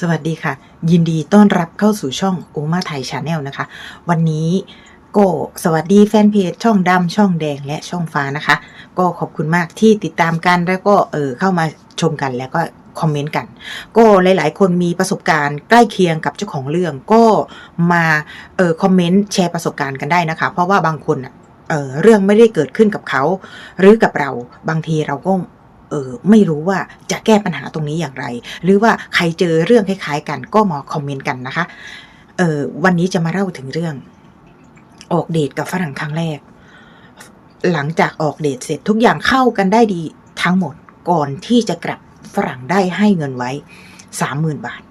สวัสดีค่ะ ยินดีต้อนรับเข้าสู่ช่องโอมาไทยชาแนลนะคะ วันนี้ก็สวัสดีแฟนเพจช่องดำช่องแดงและช่องฟ้านะคะ ก็ขอบคุณมากที่ติดตามกันแล้วก็เออเข้ามาชมกันแล้วก็คอมเมนต์กัน ก็หลายๆ คนมีประสบการณ์ใกล้เคียงกับเจ้าของเรื่องก็มาเออคอมเมนต์แชร์ประสบการณ์กันได้นะคะ เพราะว่าบางคนเออเรื่องไม่ได้เกิดขึ้นกับเขา หรือกับเราบางทีเราก็ เออไม่รู้ว่าจะแก้ปัญหาตรงนี้อย่างไร หรือว่าใครเจอเรื่องคล้ายๆ กันก็มาคอมเมนต์กันนะคะเออวันนี้จะมาเล่าถึงเรื่อง ออกเดทกับฝรั่งครั้งแรก หลังจากออกเดทเสร็จทุกอย่างเข้ากันได้ดีทั้งหมดก่อนที่จะกลับฝรั่งได้ให้เงินไว้สามหมื่นบาท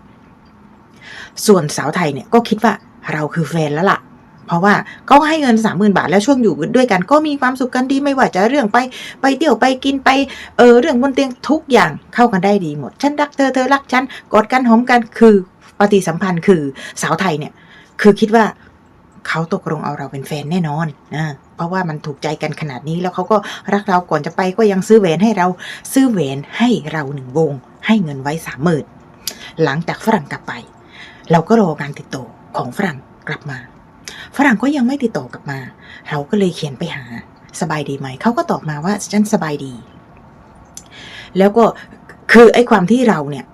ส่วนสาวไทยเนี่ยก็คิดว่าเราคือแฟนแล้วล่ะ เพราะว่าเขาให้เงินสามหมื่นบาทแล้วช่วงอยู่ด้วยกันก็มีความสุขกันดีไม่ว่าจะเรื่องไปไปเที่ยวไปกินไปเออเรื่องบนเตียงทุกอย่างเข้ากันได้ดีหมด ฉันรักเธอเธอรักฉันกอดกันหอมกันคือปฏิสัมพันธ์คือสาวไทยเนี่ย คือคิดว่าเขาตกลงเอาเราเป็นแฟนแน่นอนนะเพราะว่ามันถูกใจกันขนาดนี้แล้วเขาก็รักเราก่อนจะไปก็ยังซื้อแหวนให้เราซื้อแหวนให้เราหนึ่งวง ให้เงินไว้สามหมื่นหลังจากฝรั่งกลับไป เราก็รอการติดต่อของฝรั่งกลับมา ฝรั่งก็ยังไม่ติดต่อกลับมา เราก็เลยเขียนไปหาสบายดีไหม เขาก็ตอบมาว่าฉันสบายดี แล้วก็คือไอ้ความที่เราเนี่ย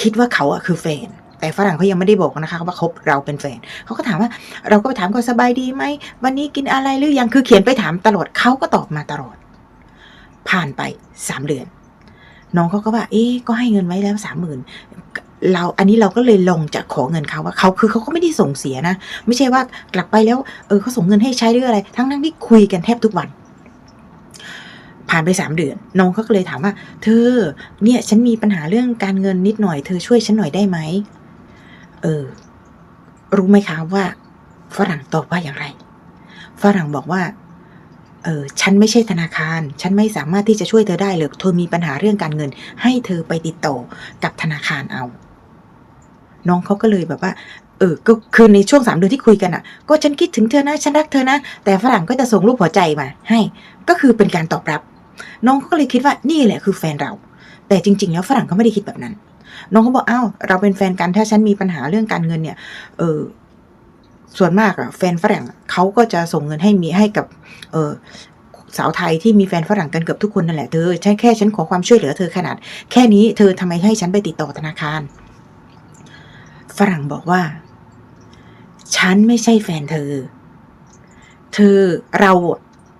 คิดว่าเขาอะคือแฟนแต่ฝรั่งเขายังไม่ได้บอกนะคะว่าเขาเราเป็นแฟนเขาก็ถามว่า เราก็ไปถามเขาสบายดีไหมวันนี้กินอะไรหรือยังคือเขียนไปถามตลอดเขาก็ตอบมาตลอด ผ่านไปสามเดือน น้องเขาก็ว่า เอ๊ก็ให้เงินไว้แล้วสามหมื่น เราอันนี้เราก็เลยลงจะขอเงินเขาว่าเขาคือเขาก็ไม่ได้ส่งเสียนะ ไม่ใช่ว่ากลับไปแล้วเออเขาส่งเงินให้ใช้หรืออะไร ทั้งทั้งที่คุยกันแทบทุกวัน ผ่านไปสามเดือนน้องเขาก็เลยถามว่า เธอ เนี่ย ฉันมีปัญหาเรื่องการเงินนิดหน่อยเธอช่วยฉันหน่อยได้ไหมเออ รู้ไหมคะว่า ฝรั่งตอบว่าอย่างไร ฝรั่งบอกว่าเออฉันไม่ใช่ธนาคาร ฉันไม่สามารถที่จะช่วยเธอได้เลยเธอมีปัญหาเรื่องการเงิน ให้เธอไปติดต่อกับธนาคารเอา น้องเขาก็เลยแบบว่าเออก็คือในช่วงสามเดือนที่คุยกันอะ ก็ฉันคิดถึงเธอนะฉันรักเธอนะ แต่ฝรั่งก็จะส่งรูปหัวใจมาให้ ก็คือเป็นการตอบรับ น้องก็เลยคิดว่านี่แหละคือแฟนเรา แต่จริง ๆ แล้วฝรั่งเขาไม่ได้คิดแบบนั้น น้องเขาบอกอ้าวเราเป็นแฟนกันถ้าฉันมีปัญหาเรื่องการเงินเนี่ย เออส่วนมากอะแฟนฝรั่งเขาก็จะส่งเงินให้มีให้กับ เออสาวไทยที่มีแฟนฝรั่งกันเกือบทุกคนนั่นแหละเธอฉันแค่ฉันขอความช่วยเหลือเธอขนาด แค่นี้เธอทำไมให้ฉันไปติดต่อธนาคาร ฝรั่งบอกว่า ฉันไม่ใช่แฟนเธอ เธอเรา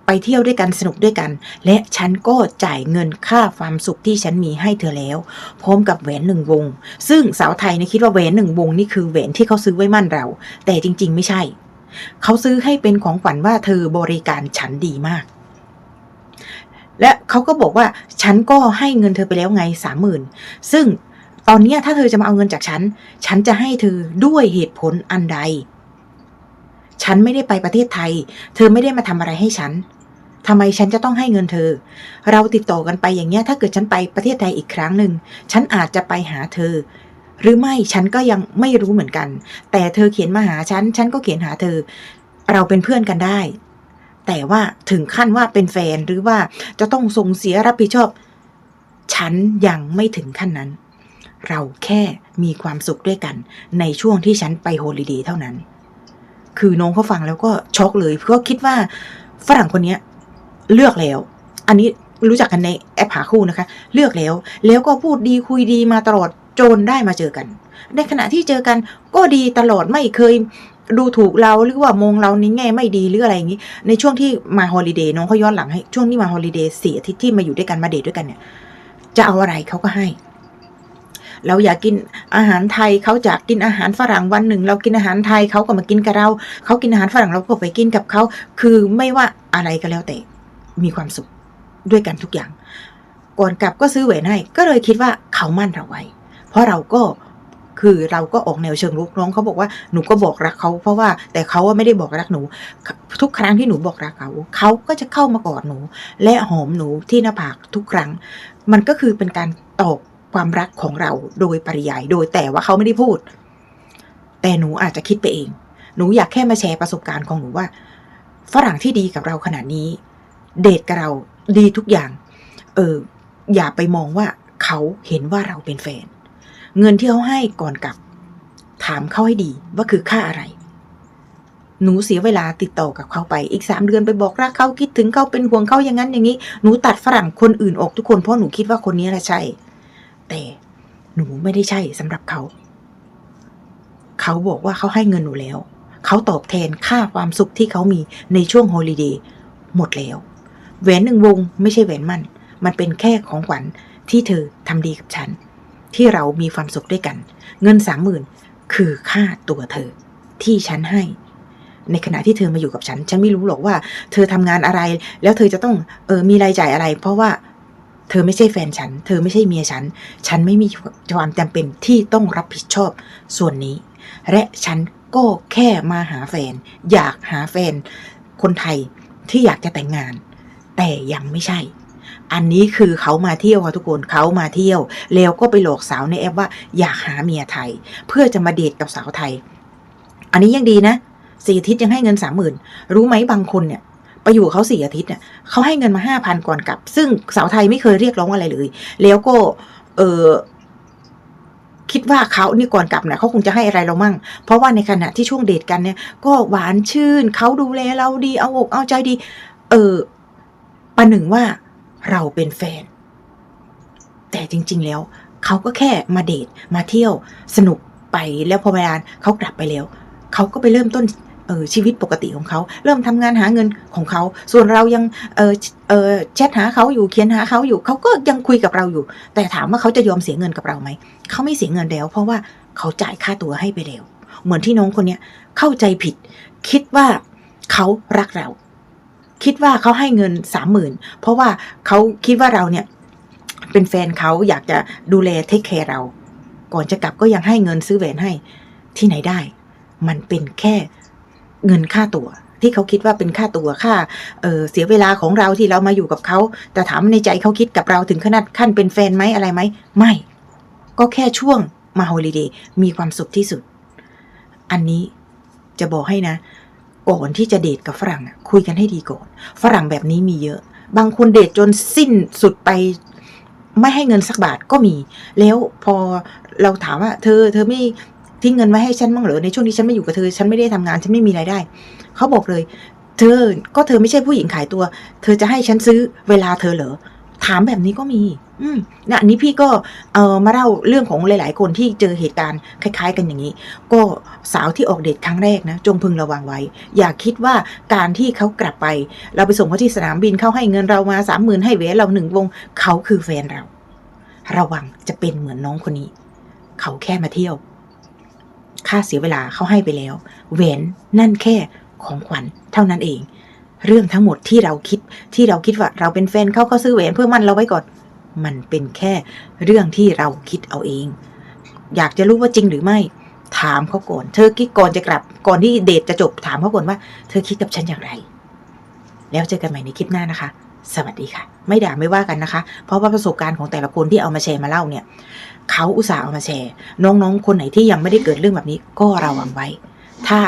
ไปเที่ยวด้วยกันสนุกด้วยกัน และฉันก็จ่ายเงินค่าความสุขที่ฉันมีให้เธอแล้ว พร้อมกับแหวนหนึ่งวง ซึ่งสาวไทยเนี่ยคิดว่าแหวนหนึ่งวงนี่คือแหวนที่เขาซื้อไว้มั่นเรา แต่จริง ๆ ไม่ใช่ เขาซื้อให้เป็นของขวัญว่าเธอบริการฉันดีมาก และเขาก็บอกว่าฉันก็ให้เงินเธอไปแล้วไงสามหมื่นซึ่ง ตอนนี้ถ้าเธอจะมาเอาเงินจากฉัน ฉันจะให้เธอด้วยเหตุผลอันใด ฉันไม่ได้ไปประเทศไทย เธอไม่ได้มาทำอะไรให้ฉันทำไมฉันจะต้องให้เงินเธอ เราติดต่อกันไปอย่างเงี้ย ถ้าเกิดฉันไปประเทศไทยอีกครั้งหนึ่ง ฉันอาจจะไปหาเธอ หรือไม่ฉันก็ยังไม่รู้เหมือนกัน แต่เธอเขียนมาหาฉัน ฉันก็เขียนหาเธอ เราเป็นเพื่อนกันได้ แต่ว่าถึงขั้นว่าเป็นแฟนหรือว่าจะต้องส่งเสียรับผิดชอบ ฉันยังไม่ถึงขั้นนั้น เราแค่มีความสุขด้วยกัน ในช่วงที่ฉันไปโฮลิเดย์เท่านั้น คือน้องเขาฟังแล้วก็ช็อกเลยเพราะคิดว่าฝรั่งคนนี้เลือกแล้ว อันนี้รู้จักกันในแอปหาคู่นะคะ เลือกแล้ว แล้วก็พูดดีคุยดีมาตลอดจนได้มาเจอกัน ในขณะที่เจอกันก็ดีตลอดไม่เคยดูถูกเราหรือว่ามองเราในแง่ไม่ดีหรืออะไรอย่างนี้ ในช่วงที่มาฮอลิเดย์น้องเขาย้อนหลังให้ช่วงที่มาฮอลิเดย์สี่อาทิตย์ที่มาอยู่ด้วยกันมาเดทด้วยกันเนี่ย จะเอาอะไรเขาก็ให้ เราอยากกินอาหารไทยเขาอยากกินอาหารฝรั่งวันหนึ่ง เรากินอาหารไทยเขาก็มากินกับเราเขากินอาหารฝรั่งเราก็ไปกินกับเขาคือไม่ว่าอะไรก็แล้วแต่มีความสุขด้วยกันทุกอย่าง ก่อนกลับก็ซื้อแหวนให้ก็เลยคิดว่าเขามั่นเราไว้ เพราะเราก็คือเราก็ออกแนวเชิงรุกน้องเขาบอกว่าหนูก็บอกรักเขาเพราะว่าแต่เขาว่าไม่ได้บอกรักหนู ทุกครั้งที่หนูบอกรักเขาเขาก็จะเข้ามากอดหนู และหอมหนูที่หน้าผากทุกครั้ง มันก็คือเป็นการตอบ ความรักของเราโดยปริยายโดยแต่ว่าเขาไม่ได้พูด แต่หนูอาจจะคิดไปเอง หนูอยากแค่มาแชร์ประสบการณ์ของหนูว่า ฝรั่งที่ดีกับเราขนาดนี้ เดทกับเราดีทุกอย่าง เอออย่าไปมองว่าเขาเห็นว่าเราเป็นแฟน เงินที่เขาให้ก่อนกลับ ถามเขาให้ดีว่าคือค่าอะไร หนูเสียเวลาติดต่อกับเขาไปอีกสามเดือนไปบอกรักเขาคิดถึงเขาเป็นห่วงเขาอย่างนั้นอย่างนี้ หนูตัดฝรั่งคนอื่นออกทุกคนเพราะหนูคิดว่าคนนี้แหละใช่ แต่หนูไม่ได้ใช่สำหรับเขา เขาบอกว่าเขาให้เงินหนูแล้ว เขาตอบแทนค่าความสุขที่เขามีในช่วงฮอลิเดย์หมดแล้ว แหวนหนึ่งวงไม่ใช่แหวนมั่น มันเป็นแค่ของขวัญที่เธอทำดีกับฉัน ที่เรามีความสุขด้วยกัน เงินสามหมื่นคือค่าตัวเธอ ที่ฉันให้ ในขณะที่เธอมาอยู่กับฉัน ฉันไม่รู้หรอกว่า เธอทำงานอะไร แล้วเธอจะต้องเออมีรายจ่ายอะไร เพราะว่า เธอไม่ใช่แฟนฉัน เธอไม่ใช่เมียฉัน ฉันไม่มีความจำเป็นที่ต้องรับผิดชอบส่วนนี้ และฉันก็แค่มาหาแฟน อยากหาแฟน คนไทยที่อยากจะแต่งงาน แต่ยังไม่ใช่ อันนี้คือเขามาเที่ยวค่ะทุกคนเขามาเที่ยว แล้วก็ไปหลอกสาวในแอปว่า อยากหาเมียไทย เพื่อจะมาเดทกับสาวไทย อันนี้ยังดีนะสี่อาทิตย์ยังให้เงินสามหมื่นรู้ไหมบางคนเนี่ย ไปอยู่เขาสี่อาทิตย์เนี่ยเขาให้เงินมาห้าพันก่อนกลับ ซึ่งสาวไทยไม่เคยเรียกร้องอะไรเลย แล้วก็ เออคิดว่าเขานี่ก่อนกลับเนี่ยเขาคงจะให้อะไรเรามั่ง เพราะว่าในขณะที่ช่วงเดทกันเนี่ย ก็หวานชื่นเขาดูแลเราดีเอาอกเอาใจดี เออประหนึ่งว่าเราเป็นแฟน แต่จริง ๆ แล้วเขาก็แค่มาเดทมาเที่ยวสนุกไปแล้วพอเวลาเขากลับไปแล้วเขาก็ไปเริ่มต้น เออชีวิตปกติของเขา เริ่มทำงานหาเงินของเขา ส่วนเรายังเออเออแชทหาเขาอยู่เขียนหาเขาอยู่เขาก็ยังคุยกับเราอยู่ แต่ถามว่าเขาจะยอมเสียเงินกับเราไหมเขาไม่เสียเงินแล้ว เพราะว่าเขาจ่ายค่าตัวให้ไปแล้ว เหมือนที่น้องคนเนี้ยเข้าใจผิด คิดว่าเขารักเรา คิดว่าเขาให้เงินสามหมื่นเพราะว่าเขาคิดว่าเราเนี่ยเป็นแฟนเขาอยากจะดูแลเทคแคร์เรา ก่อนจะกลับก็ยังให้เงินซื้อแหวนให้ที่ไหนได้ มันเป็นแค่ เงินค่าตัวที่เขาคิดว่าเป็นค่าตัวค่าเเสียเวลาของเราที่เรามาอยู่กับเขา แต่ถามในใจเขาคิดกับเราถึงขนาดขั้นเป็นแฟนไหมอะไรไหม ไม่ ก็แค่ช่วงมาฮอลิเดย์มีความสุขที่สุด อันนี้จะบอกให้นะ ก่อนที่จะเดทกับฝรั่งคุยกันให้ดีก่อน ฝรั่งแบบนี้มีเยอะ บางคนเดทจนสิ้นสุดไปไม่ให้เงินสักบาทก็มี แล้วพอเราถามว่า เธอ เธอไม่ ทิ้งเงินไว้ให้ฉันบ้างเหรอในช่วงที่ฉันไม่อยู่กับเธอ ฉันไม่ได้ทำงานฉันไม่มีรายได้ เขาบอกเลย เธอก็เธอไม่ใช่ผู้หญิงขายตัว เธอจะให้ฉันซื้อเวลาเธอเหรอถามแบบนี้ก็มี อืมนะอันนี้พี่ก็เออมาเล่าเรื่องของหลาย ๆ คนที่เจอเหตุการณ์คล้าย ๆ กันอย่างนี้ ก็สาวที่ออกเดทครั้งแรกนะ จงพึงระวังไว้ อย่าคิดว่าการที่เขากลับไป เราไปส่งเขาที่สนามบินเขาให้เงินเรามาสามหมื่นให้แหวเราหนึ่งวง เขาคือแฟนเรา ระวังจะเป็นเหมือนน้องคนนี้ เขาแค่มาเที่ยว ค่าเสียเวลาเขาให้ไปแล้วแหวนนั่นแค่ของขวัญเท่านั้นเอง เรื่องทั้งหมดที่เราคิดที่เราคิดว่าเราเป็นแฟนเขาเขาซื้อแหวนเพื่อมั่นเราไว้ก่อน มันเป็นแค่เรื่องที่เราคิดเอาเอง อยากจะรู้ว่าจริงหรือไม่ ถามเขาก่อน เธอคิดก่อนจะกลับ ก่อนที่เดทจะจบถามเขาก่อนว่า เธอคิดกับฉันอย่างไร แล้วเจอกันใหม่ในคลิปหน้านะคะ สวัสดีค่ะ ไม่ด่าไม่ว่ากันนะคะ เพราะว่าประสบการณ์ของแต่ละคนที่เอามาแชร์มาเล่าเนี่ย เขาอุตส่าห์เอามาแชร์ น้องๆ คนไหนที่ยังไม่ได้เกิดเรื่องแบบนี้ก็ระวังไว้ ถ้า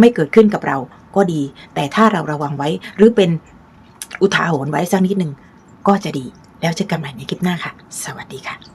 ไม่เกิดขึ้นกับเราก็ดี แต่ถ้าเราระวังไว้ หรือเป็นอุทาหรณ์ไว้สักนิดหนึ่งก็จะดี แล้วเจอกันใหม่ในคลิปหน้าค่ะ สวัสดีค่ะ